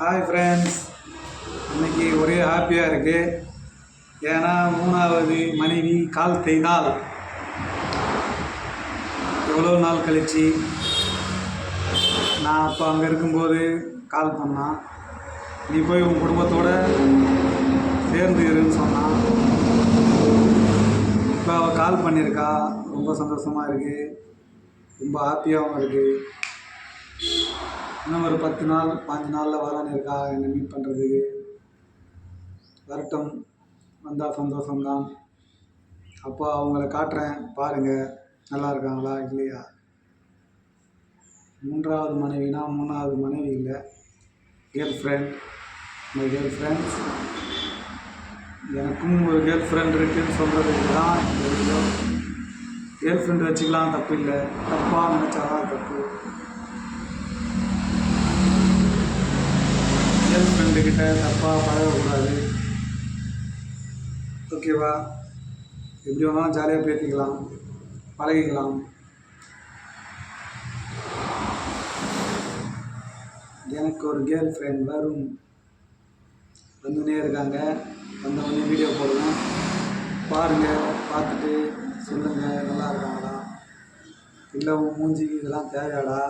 Hi friends இன்னைக்கு ஒரே ஹாப்பியாக இருக்குது ஏன்னா மூணாவது மனைவி கால் தேய்ந்தால் எவ்வளோ நாள் கழிச்சு? நான் அப்போ அங்கே இருக்கும்போது கால் பண்ணான் நீ போய் உன் குடும்பத்தோட சேர்ந்து இருன்னு சொன்னான் இப்போ அவள் கால் பண்ணியிருக்கா ரொம்ப சந்தோஷமாக இருக்குது ரொம்ப ஹாப்பியாகவும் இருக்குது இன்னும் ஒரு பத்து நாள் பாஞ்சு நாளில் வரான்னு இருக்கா? என்னை மீட் பண்ணுறதுக்கு வரட்டும் வந்தால் சந்தோஷம்தான். அப்போ அவங்கள காட்டுறேன். பாருங்கள் நல்லா இருக்காங்களா இல்லையா? மூன்றாவது மனைவினா மூணாவது மனைவி இல்லை. Girlfriend my girlfriends எனக்கும் ஒரு கேர்ள் ஃப்ரெண்ட் இருக்குன்னு சொல்கிறதுக்கு தான் கேர்ள் ஃப்ரெண்ட் வச்சுக்கலாம் தப்பு இல்லை தப்பாக நினச்சாதான் தப்பு. கேர்ள் தப்பாக பழகக்கூடாது ஓகேவா எப்படி வேணாலும் ஜாலியாக பேசிக்கலாம் பழகிக்கலாம். எனக்கு ஒரு கேர்ள் ஃப்ரெண்ட் வரும். வந்துனே இருக்காங்க. வந்தவொடனே வீடியோ போடுவேன். பாருங்கள் பார்த்துட்டு சொல்லுங்கள் நல்லா இருக்காங்களா? இல்லை மூஞ்சி மூஞ்சிக்கு இதெல்லாம் தேவையாடா?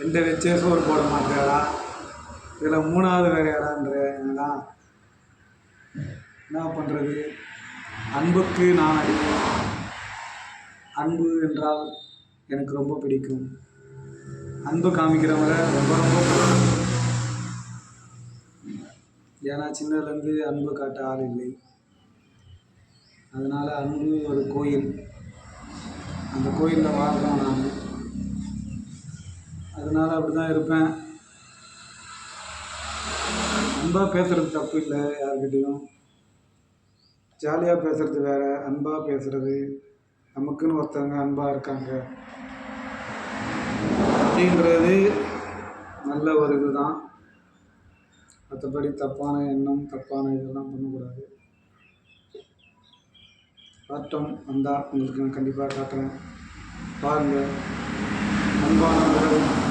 ரெண்டு வச்சே சோறு போட மாட்டேடா? இதில் மூணாவது வேறு யாரான்றா? என்ன பண்ணுறது அன்புக்கு நான் அடிமை. அன்பு என்றால் எனக்கு ரொம்ப பிடிக்கும். அன்பு காமிக்கிறவங்க ரொம்ப ரொம்ப ஏன்னா சின்னதுலேருந்து அன்பு காட்ட ஆள் இல்லை. அதனால் அன்பு ஒரு கோயில். அந்த கோயிலில் வாழ்கிறோம் நான் அதனால் அப்படி தான் இருப்பேன். அன்பாக பேசுகிறது தப்பு இல்லை யார்கிட்டேயும். ஜாலியாக பேசுகிறது வேறு அன்பாக பேசுகிறது நமக்குன்னு ஒருத்தவங்க அன்பாக இருக்காங்க. அப்படின்றது நல்ல ஒரு இதுதான். மற்றபடி தப்பான எண்ணம் தப்பான இதெல்லாம் பண்ணக்கூடாது. காட்டம் வந்தால் உங்களுக்கு நான் கண்டிப்பாக காட்டுறேன். பாருங்கள் அன்பான உறவு.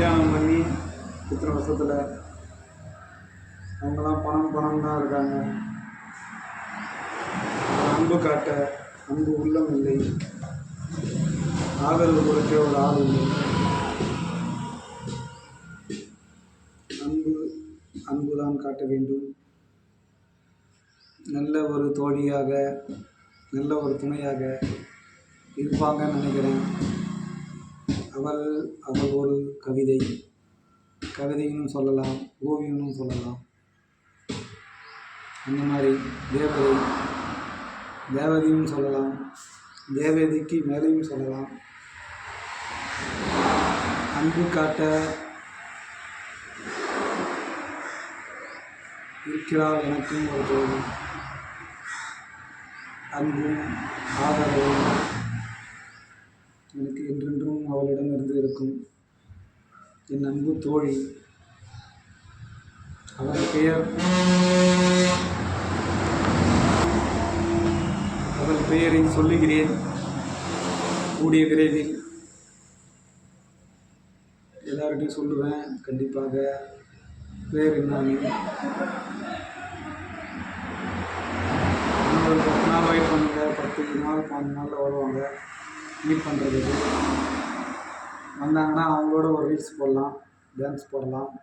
கல்யாணம் பண்ணி இத்தனை வருஷத்தில் அவங்களாம் பணம் பணம் தான் இருக்காங்க. அன்பு காட்ட அன்பு உள்ளம் இல்லை. ஆதரவு கொடுக்க ஒரு ஆள் இல்லை. அன்பு அன்பு தான் காட்ட வேண்டும். நல்ல ஒரு தோழியாக நல்ல ஒரு துணையாக இருப்பாங்கன்னு நினைக்கிறேன். அவள் அவள் ஒரு கவிதை. கவிதைன்னு சொல்லலாம் ஓவியம்னு சொல்லலாம். அந்த மாதிரி தேவதை. தேவதையும் சொல்லலாம். தேவதைக்கு மேலையும் சொல்லலாம். அன்பு காட்ட இருக்கிறாள் எனக்கும் ஒரு தோழி. அன்பும் ஆதரவும் அவளிடமிருந்து இருந்து இருக்கும். என் அன்பு தோழி அவள் பெயர் அவள் பெயரை சொல்லுகிறேன். கூடிய விரைவில் எல்லார்கிட்டையும் சொல்லுவேன். கண்டிப்பாக பேர் என்னன்னு. ஒரு பத்து நாள் வெயிட் பண்ணுங்க பத்து நாள் பாஞ்சு நாளில் வருவாங்க. மீட் பண்ணுறதுக்கு வந்தாங்கன்னா அவங்களோட ஒரு ரீல்ஸ் போடலாம் டான்ஸ் போடலாம்.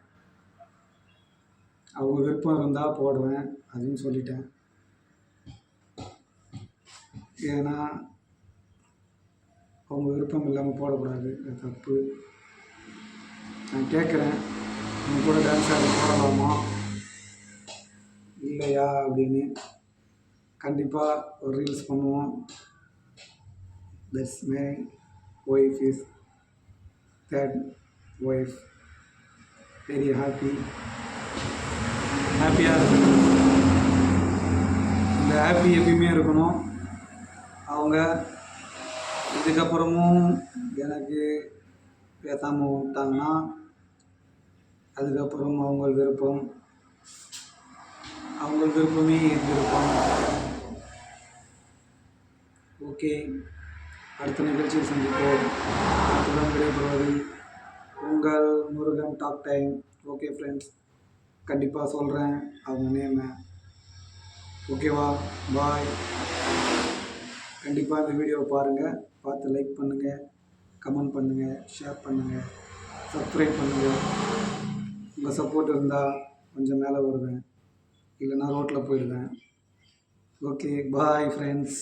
அவங்க விருப்பம் இருந்தால் போடுவேன் அப்படின்னு சொல்லிட்டேன். ஏன்னா அவங்க விருப்பம் இல்லாமல் போடக்கூடாது அது தப்பு. நான் கேட்குறேன் உங்க கூட டான்ஸ் ஆடி போடலாமா? இல்லையா அப்படின்னு. கண்டிப்பாக ஒரு ரீல்ஸ் பண்ணுவோம். That's my wife is third wife very happy ஹாப்பியாக இருக்கணும். இந்த ஹாப்பி எப்பயுமே இருக்கணும். அவங்க இதுக்கப்புறமும் எனக்கு பேசாமல் விட்டாங்கன்னா அதுக்கப்புறம் அவங்க விருப்பம். அவங்க விருப்பமே என் விருப்பம். ஓகே அடுத்த நிகழ்ச்சியில் சந்திப்போம். அத்துடன் டாக் டைம் ஓகே ஃப்ரெண்ட்ஸ் கண்டிப்பாக சொல்கிறேன் அவங்க நேமை ஓகேவா பாய் கண்டிப்பாக இந்த வீடியோவை பாருங்கள் பார்த்து லைக் பண்ணுங்கள் கமெண்ட் பண்ணுங்கள் ஷேர் பண்ணுங்கள் சப்ஸ்கிரைப் பண்ணுங்கள் உங்கள் சப்போர்ட் இருந்தால் கொஞ்சம் மேலே வருவேன். இல்லைன்னா ரோட்டில் போயிடுவேன். Okay bye friends